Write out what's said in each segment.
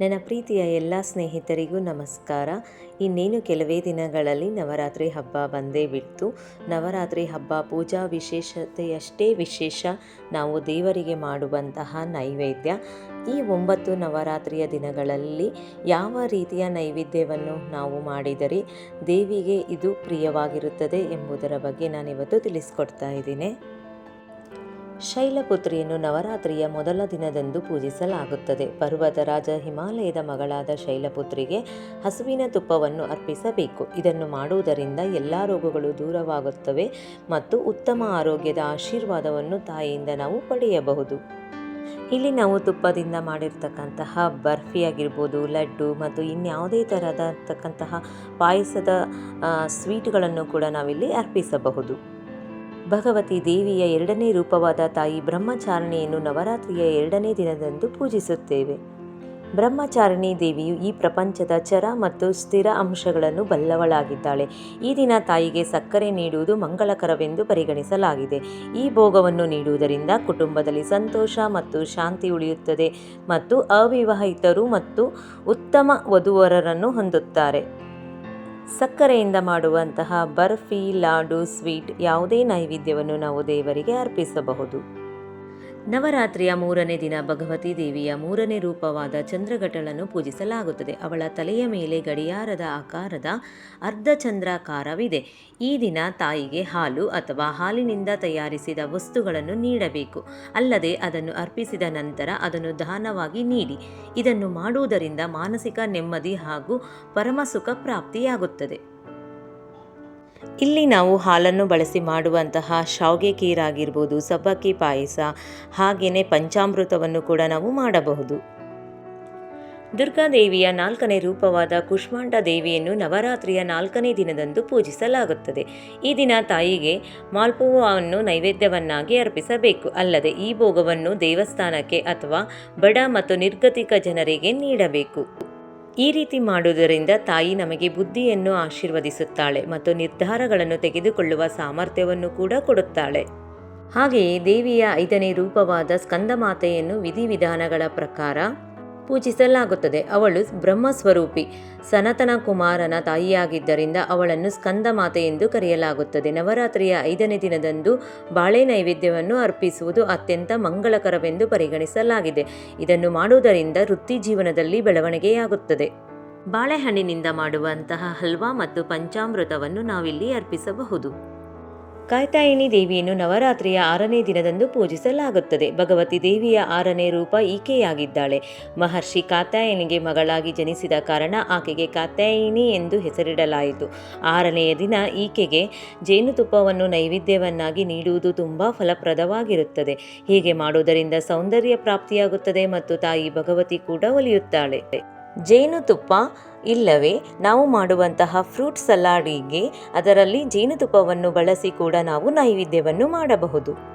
ನನ್ನ ಪ್ರೀತಿಯ ಎಲ್ಲ ಸ್ನೇಹಿತರಿಗೂ ನಮಸ್ಕಾರ. ಇನ್ನೇನು ಕೆಲವೇ ದಿನಗಳಲ್ಲಿ ನವರಾತ್ರಿ ಹಬ್ಬ ಬಂದೇ ಬಿಡ್ತು. ನವರಾತ್ರಿ ಹಬ್ಬ ಪೂಜಾ ವಿಶೇಷತೆಯಷ್ಟೇ ವಿಶೇಷ. ನಾವು ದೇವರಿಗೆ ಮಾಡುವಂತಹ ನೈವೇದ್ಯ. ಈ ಒಂಬತ್ತು ನವರಾತ್ರಿಯ ದಿನಗಳಲ್ಲಿ ಯಾವ ರೀತಿಯ ನೈವೇದ್ಯವನ್ನು ನಾವು ಮಾಡಿದರೆ ದೇವಿಗೆ ಇದು ಪ್ರಿಯವಾಗಿರುತ್ತದೆ ಎಂಬುದರ ಬಗ್ಗೆ ನಾನಿವತ್ತು ತಿಳಿಸ್ಕೊಡ್ತಾ ಇದ್ದೀನಿ. ಶೈಲಪುತ್ರಿಯನ್ನು ನವರಾತ್ರಿಯ ಮೊದಲ ದಿನದಂದು ಪೂಜಿಸಲಾಗುತ್ತದೆ. ಪರ್ವತ ರಾಜ ಹಿಮಾಲಯದ ಮಗಳಾದ ಶೈಲಪುತ್ರಿಗೆ ಹಸುವಿನ ತುಪ್ಪವನ್ನು ಅರ್ಪಿಸಬೇಕು. ಇದನ್ನು ಮಾಡುವುದರಿಂದ ಎಲ್ಲ ರೋಗಗಳು ದೂರವಾಗುತ್ತವೆ ಮತ್ತು ಉತ್ತಮ ಆರೋಗ್ಯದ ಆಶೀರ್ವಾದವನ್ನು ತಾಯಿಯಿಂದ ನಾವು ಪಡೆಯಬಹುದು. ಇಲ್ಲಿ ನಾವು ತುಪ್ಪದಿಂದ ಮಾಡಿರ್ತಕ್ಕಂತಹ ಬರ್ಫಿ ಆಗಿರ್ಬೋದು ಲಡ್ಡು ಮತ್ತು ಇನ್ಯಾವುದೇ ಥರದತಕ್ಕಂತಹ ಪಾಯಸದ ಸ್ವೀಟ್ಗಳನ್ನು ಕೂಡ ನಾವಿಲ್ಲಿ ಅರ್ಪಿಸಬಹುದು. ಭಗವತಿ ದೇವಿಯ ಎರಡನೇ ರೂಪವಾದ ತಾಯಿ ಬ್ರಹ್ಮಚಾರಿಣಿಯನ್ನು ನವರಾತ್ರಿಯ ಎರಡನೇ ದಿನದಂದು ಪೂಜಿಸುತ್ತೇವೆ. ಬ್ರಹ್ಮಚಾರಿಣಿ ದೇವಿಯು ಈ ಪ್ರಪಂಚದ ಚರ ಮತ್ತು ಸ್ಥಿರ ಅಂಶಗಳನ್ನು ಬಲ್ಲವಳಾಗಿದ್ದಾಳೆ. ಈ ದಿನ ತಾಯಿಗೆ ಸಕ್ಕರೆ ನೀಡುವುದು ಮಂಗಳಕರವೆಂದು ಪರಿಗಣಿಸಲಾಗಿದೆ. ಈ ಭೋಗವನ್ನು ನೀಡುವುದರಿಂದ ಕುಟುಂಬದಲ್ಲಿ ಸಂತೋಷ ಮತ್ತು ಶಾಂತಿ ಉಳಿಯುತ್ತದೆ ಮತ್ತು ಅವಿವಾಹಿತರು ಮತ್ತು ಉತ್ತಮ ವಧುವರರನ್ನು ಹೊಂದುತ್ತಾರೆ. ಸಕ್ಕರೆಯಿಂದ ಮಾಡುವಂತಹ ಬರ್ಫಿ ಲಾಡು ಸ್ವೀಟ್ ಯಾವುದೇ ನೈವೇದ್ಯವನ್ನು ನಾವು ದೇವರಿಗೆ ಅರ್ಪಿಸಬಹುದು. ನವರಾತ್ರಿಯ ಮೂರನೇ ದಿನ ಭಗವತಿ ದೇವಿಯ ಮೂರನೇ ರೂಪವಾದ ಚಂದ್ರಘಟಳನ್ನು ಪೂಜಿಸಲಾಗುತ್ತದೆ. ಅವಳ ತಲೆಯ ಮೇಲೆ ಗಡಿಯಾರದ ಆಕಾರದ ಅರ್ಧ ಚಂದ್ರಾಕಾರವಿದೆ. ಈ ದಿನ ತಾಯಿಗೆ ಹಾಲು ಅಥವಾ ಹಾಲಿನಿಂದ ತಯಾರಿಸಿದ ವಸ್ತುಗಳನ್ನು ನೀಡಬೇಕು. ಅಲ್ಲದೆ ಅದನ್ನು ಅರ್ಪಿಸಿದ ನಂತರ ಅದನ್ನು ದಾನವಾಗಿ ನೀಡಿ. ಇದನ್ನು ಮಾಡುವುದರಿಂದ ಮಾನಸಿಕ ನೆಮ್ಮದಿ ಹಾಗೂ ಪರಮಸುಖ ಪ್ರಾಪ್ತಿಯಾಗುತ್ತದೆ. ಇಲ್ಲಿ ನಾವು ಹಾಲನ್ನು ಬಳಸಿ ಮಾಡುವಂತಹ ಶಾವ್ಗೆ ಕೀರಾಗಿರ್ಬೋದು ಸಬ್ಬಕ್ಕಿ ಪಾಯಸ ಹಾಗೆಯೇ ಪಂಚಾಮೃತವನ್ನು ಕೂಡ ನಾವು ಮಾಡಬಹುದು. ದುರ್ಗಾದೇವಿಯ ನಾಲ್ಕನೇ ರೂಪವಾದ ಕುಷ್ಮಾಂಡ ದೇವಿಯನ್ನು ನವರಾತ್ರಿಯ ನಾಲ್ಕನೇ ದಿನದಂದು ಪೂಜಿಸಲಾಗುತ್ತದೆ. ಈ ದಿನ ತಾಯಿಗೆ ಮಾಲ್ಪುವನ್ನು ನೈವೇದ್ಯವನ್ನಾಗಿ ಅರ್ಪಿಸಬೇಕು. ಅಲ್ಲದೆ ಈ ಭೋಗವನ್ನು ದೇವಸ್ಥಾನಕ್ಕೆ ಅಥವಾ ಬಡ ಮತ್ತು ನಿರ್ಗತಿಕ ಜನರಿಗೆ ನೀಡಬೇಕು. ಈ ರೀತಿ ಮಾಡುವುದರಿಂದ ತಾಯಿ ನಮಗೆ ಬುದ್ಧಿಯನ್ನು ಆಶೀರ್ವದಿಸುತ್ತಾಳೆ ಮತ್ತು ನಿರ್ಧಾರಗಳನ್ನು ತೆಗೆದುಕೊಳ್ಳುವ ಸಾಮರ್ಥ್ಯವನ್ನು ಕೂಡ ಕೊಡುತ್ತಾಳೆ. ಹಾಗೆಯೇ ದೇವಿಯ ಐದನೇ ರೂಪವಾದ ಸ್ಕಂದಮಾತೆಯನ್ನು ವಿಧಿವಿಧಾನಗಳ ಪ್ರಕಾರ ಪೂಜಿಸಲಾಗುತ್ತದೆ. ಅವಳು ಬ್ರಹ್ಮಸ್ವರೂಪಿ. ಸನತನ ಕುಮಾರನ ತಾಯಿಯಾಗಿದ್ದರಿಂದ ಅವಳನ್ನು ಸ್ಕಂದ ಮಾತೆ ಎಂದು ಕರೆಯಲಾಗುತ್ತದೆ. ನವರಾತ್ರಿಯ ಐದನೇ ದಿನದಂದು ಬಾಳೆ ನೈವೇದ್ಯವನ್ನು ಅರ್ಪಿಸುವುದು ಅತ್ಯಂತ ಮಂಗಳಕರವೆಂದು ಪರಿಗಣಿಸಲಾಗಿದೆ. ಇದನ್ನು ಮಾಡುವುದರಿಂದ ವೃತ್ತಿ ಜೀವನದಲ್ಲಿ ಬೆಳವಣಿಗೆಯಾಗುತ್ತದೆ. ಬಾಳೆಹಣ್ಣಿನಿಂದ ಮಾಡುವಂತಹ ಹಲ್ವಾ ಮತ್ತು ಪಂಚಾಮೃತವನ್ನು ನಾವಿಲ್ಲಿ ಅರ್ಪಿಸಬಹುದು. ಕಾಯ್ತಾಯಿನಿ ದೇವಿಯನ್ನು ನವರಾತ್ರಿಯ ಆರನೇ ದಿನದಂದು ಪೂಜಿಸಲಾಗುತ್ತದೆ. ಭಗವತಿ ದೇವಿಯ ಆರನೇ ರೂಪ ಈಕೆಯಾಗಿದ್ದಾಳೆ. ಮಹರ್ಷಿ ಕಾತಾಯನಿಗೆ ಮಗಳಾಗಿ ಜನಿಸಿದ ಕಾರಣ ಆಕೆಗೆ ಕಾತಾಯಿನಿ ಎಂದು ಹೆಸರಿಡಲಾಯಿತು. ಆರನೆಯ ದಿನ ಈಕೆಗೆ ಜೇನುತುಪ್ಪವನ್ನು ನೈವೇದ್ಯವನ್ನಾಗಿ ನೀಡುವುದು ತುಂಬ ಫಲಪ್ರದವಾಗಿರುತ್ತದೆ. ಹೀಗೆ ಮಾಡುವುದರಿಂದ ಸೌಂದರ್ಯ ಪ್ರಾಪ್ತಿಯಾಗುತ್ತದೆ ಮತ್ತು ತಾಯಿ ಭಗವತಿ ಕೂಡ ಒಲಿಯುತ್ತಾಳೆ. ಜೇನುತುಪ್ಪ ಇಲ್ಲವೇ? ನಾವು ಮಾಡುವಂತಹ ಫ್ರೂಟ್ ಸಲಾಡಿಗೆ ಅದರಲ್ಲಿ ಜೇನುತುಪ್ಪವನ್ನು ಬಳಸಿ ಕೂಡ ನಾವು ನೈವೇದ್ಯವನ್ನು ಮಾಡಬಹುದು.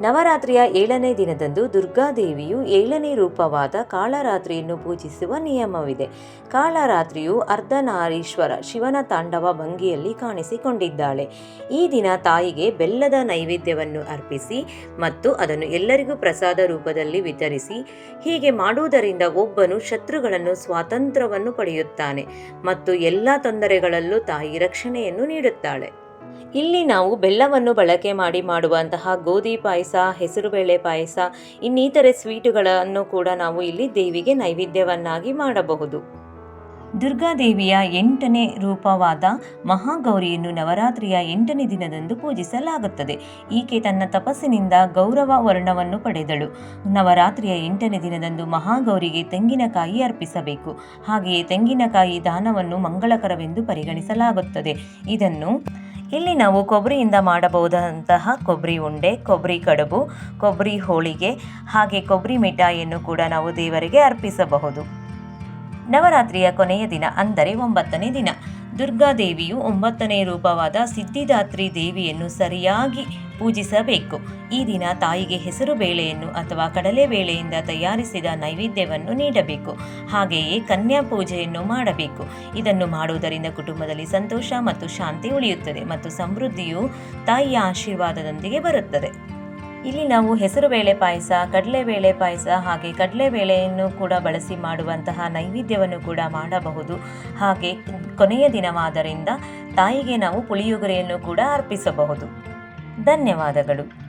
ನವರಾತ್ರಿಯ ಏಳನೇ ದಿನದಂದು ದುರ್ಗಾದೇವಿಯು ಏಳನೇ ರೂಪವಾದ ಕಾಳರಾತ್ರಿಯನ್ನು ಪೂಜಿಸುವ ನಿಯಮವಿದೆ. ಕಾಳರಾತ್ರಿಯು ಅರ್ಧನಾರೀಶ್ವರ ಶಿವನ ತಾಂಡವ ಭಂಗಿಯಲ್ಲಿ ಕಾಣಿಸಿಕೊಂಡಿದ್ದಾಳೆ. ಈ ದಿನ ತಾಯಿಗೆ ಬೆಲ್ಲದ ನೈವೇದ್ಯವನ್ನು ಅರ್ಪಿಸಿ ಮತ್ತು ಅದನ್ನು ಎಲ್ಲರಿಗೂ ಪ್ರಸಾದ ರೂಪದಲ್ಲಿ ವಿತರಿಸಿ, ಹೀಗೆ ಮಾಡುವುದರಿಂದ ಒಬ್ಬನು ಶತ್ರುಗಳನ್ನು ಸ್ವಾತಂತ್ರ್ಯವನ್ನು ಪಡೆಯುತ್ತಾನೆ ಮತ್ತು ಎಲ್ಲ ತೊಂದರೆಗಳಲ್ಲೂ ತಾಯಿ ರಕ್ಷಣೆಯನ್ನು ನೀಡುತ್ತಾಳೆ. ಇಲ್ಲಿ ನಾವು ಬೆಲ್ಲವನ್ನು ಬಳಕೆ ಮಾಡಿ ಮಾಡುವಂತಹ ಗೋಧಿ ಪಾಯಸ, ಹೆಸರುಬೇಳೆ ಪಾಯಸ, ಇನ್ನಿತರೆ ಸ್ವೀಟುಗಳನ್ನು ಕೂಡ ನಾವು ಇಲ್ಲಿ ದೇವಿಗೆ ನೈವೇದ್ಯವನ್ನಾಗಿ ಮಾಡಬಹುದು. ದುರ್ಗಾದೇವಿಯ ಎಂಟನೇ ರೂಪವಾದ ಮಹಾಗೌರಿಯನ್ನು ನವರಾತ್ರಿಯ ಎಂಟನೇ ದಿನದಂದು ಪೂಜಿಸಲಾಗುತ್ತದೆ. ಈಕೆ ತನ್ನ ತಪಸ್ಸಿನಿಂದ ಗೌರವ ವರ್ಣವನ್ನು ಪಡೆದಳು. ನವರಾತ್ರಿಯ ಎಂಟನೇ ದಿನದಂದು ಮಹಾಗೌರಿಗೆ ತೆಂಗಿನಕಾಯಿ ಅರ್ಪಿಸಬೇಕು. ಹಾಗೆಯೇ ತೆಂಗಿನಕಾಯಿ ದಾನವನ್ನು ಮಂಗಳಕರವೆಂದು ಪರಿಗಣಿಸಲಾಗುತ್ತದೆ. ಇದನ್ನು ಇಲ್ಲಿ ನಾವು ಕೊಬ್ಬರಿಯಿಂದ ಮಾಡಬಹುದಂತಹ ಕೊಬ್ಬರಿ ಉಂಡೆ, ಕೊಬ್ಬರಿ ಕಡುಬು, ಕೊಬ್ಬರಿ ಹೋಳಿಗೆ, ಹಾಗೆ ಕೊಬ್ಬರಿ ಮಿಠಾಯಿಯನ್ನು ಕೂಡ ನಾವು ದೇವರಿಗೆ ಅರ್ಪಿಸಬಹುದು. ನವರಾತ್ರಿಯ ಕೊನೆಯ ದಿನ, ಅಂದರೆ ಒಂಬತ್ತನೇ ದಿನ. ದುರ್ಗಾದೇವಿಯು ಒಂಬತ್ತನೇ ರೂಪವಾದ ಸಿದ್ಧಿದಾತ್ರಿ ದೇವಿಯನ್ನು ಸರಿಯಾಗಿ ಪೂಜಿಸಬೇಕು. ಈ ದಿನ ತಾಯಿಗೆ ಹೆಸರು ಬೇಳೆಯನ್ನು ಅಥವಾ ಕಡಲೆ ಬೇಳೆಯಿಂದ ತಯಾರಿಸಿದ ನೈವೇದ್ಯವನ್ನು ನೀಡಬೇಕು. ಹಾಗೆಯೇ ಕನ್ಯಾ ಪೂಜೆಯನ್ನು ಮಾಡಬೇಕು. ಇದನ್ನು ಮಾಡುವುದರಿಂದ ಕುಟುಂಬದಲ್ಲಿ ಸಂತೋಷ ಮತ್ತು ಶಾಂತಿ ಉಳಿಯುತ್ತದೆ ಮತ್ತು ಸಮೃದ್ಧಿಯು ತಾಯಿಯ ಆಶೀರ್ವಾದದೊಂದಿಗೆ ಬರುತ್ತದೆ. ಇಲ್ಲಿ ನಾವು ಹೆಸರುಬೇಳೆ ಪಾಯಸ ಕಡಲೆಬೇಳೆ ಪಾಯಸ ಹಾಗೆ ಕಡಲೆಬೇಳೆಯನ್ನು ಕೂಡ ಬಳಸಿ ಮಾಡುವಂತಹ ನೈವೇದ್ಯವನ್ನು ಕೂಡ ಮಾಡಬಹುದು. ಹಾಗೆ ಕೊನೆಯ ದಿನವಾದರಿಂದ ತಾಯಿಗೆ ನಾವು ಪುಳಿಯೋಗರೆಯನ್ನು ಕೂಡ ಅರ್ಪಿಸಬಹುದು. ಧನ್ಯವಾದಗಳು.